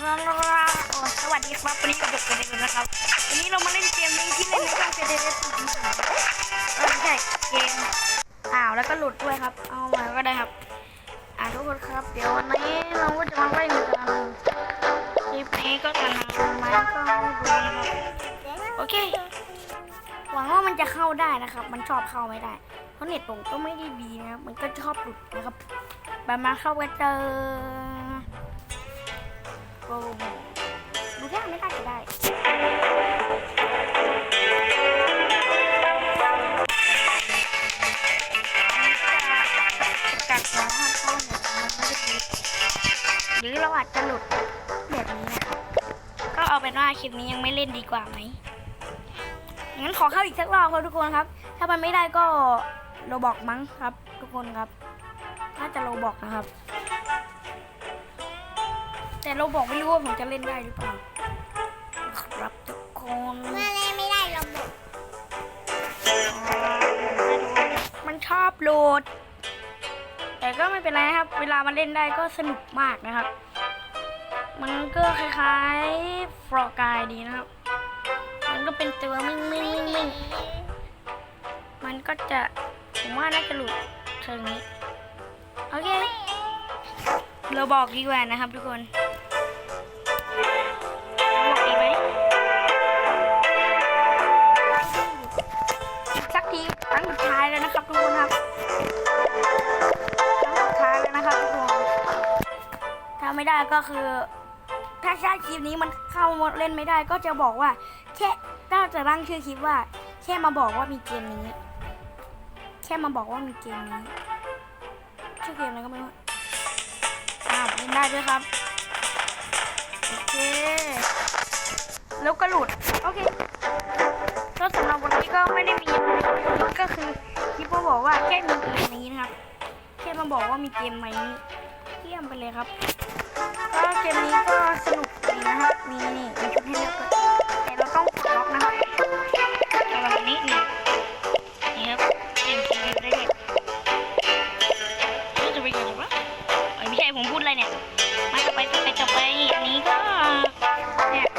สวัสดีครับวันนี้กับเด็กกันเลยนะครับวันนี้เรามาเล่นเกมนี้ที่เล่นในช่องเฟเดเรสต์เออไม่ใช่เกมอ้าวแล้วก็หลุดด้วยครับ เอามาก็ได้ครับ อ่าทุกคนครับ เดี๋ยววันนี้เราก็จะมาเล่นกันคลิปนี้ก็จะนานไหมก็ไม่รู้นะครับโอเคหวังว่ามันจะเข้าได้นะครับ มันชอบเข้าไม่ได้เพราะเน็ตผมก็ไม่ได้ดีนะมันก็ชอบหลุดนะครับบามาเข้ากันเจอ โอ้โหดูท่าไม่ได้จะได้กัดน้องห้ามเข้าเน็ตมันไม่ได้ดีหรือเราอาจจะหลุดแบบนี้นะครับก็เอาเป็นว่าคลิปนี้ยังไม่เล่นดีกว่าไหมงั้นขอเข้าอีกสักรอบครับทุกคนครับ ถ้ามันไม่ได้ก็โรบอกมั้งครับ ทุกคนครับ น่าจะโรบอกนะครับ แต่โรบอกไม่รู้ว่าผมจะเล่นได้หรือเปล่า ครับทุกคนเมื่อเล่นไม่ได้ระบบมันชอบโหลด แต่ก็ไม่เป็นไรนะครับ เวลามันเล่นได้ก็สนุกมากนะครับ มันก็คล้ายๆฟรอกายดีนะครับ มันก็เป็นตัวมิ่งมิ่งมิ่งมิ่งมันก็จะผมว่าน่าจะหลุดเชิงนี้ โอเค เราบอกดีกว่านะครับทุกคน ไม่ได้ก็คือ ถ้าชาคลิปนี้มันเข้าเล่นไม่ได้ก็จะบอกว่าแค่ก็จะตั้งชื่อคลิปว่า แค่มาบอกว่ามีเกมนี้ แค่มาบอกว่ามีเกมนี้ชื่อเกมอะไรก็ไม่รู้อ้าวเล่นได้ด้วยครับโอเคแล้วก็หลุดโอเคก็สำหรับวันนี้ก็ไม่ได้มีอะไรก็คือคลิปก็บอกว่าแค่มีเกมนี้นะครับแค่มาบอกว่ามีเกมใหม่นี้เยี่ยมไปเลยครับ ก็เกมนี้ก็สนุกดีนะครับ มีนี่มีชุดให้เลือกด้ยแต่เราต้องปลดล็อกนะครับระวังนิดนึงนี่ครับเกมเกมได้เลยจะไปเกี่ยวกัไม่ใช่ผมพูดอะไรเนี่ย มาต่อไปต่อไปต่อไปอันนี้ก็เนี่ย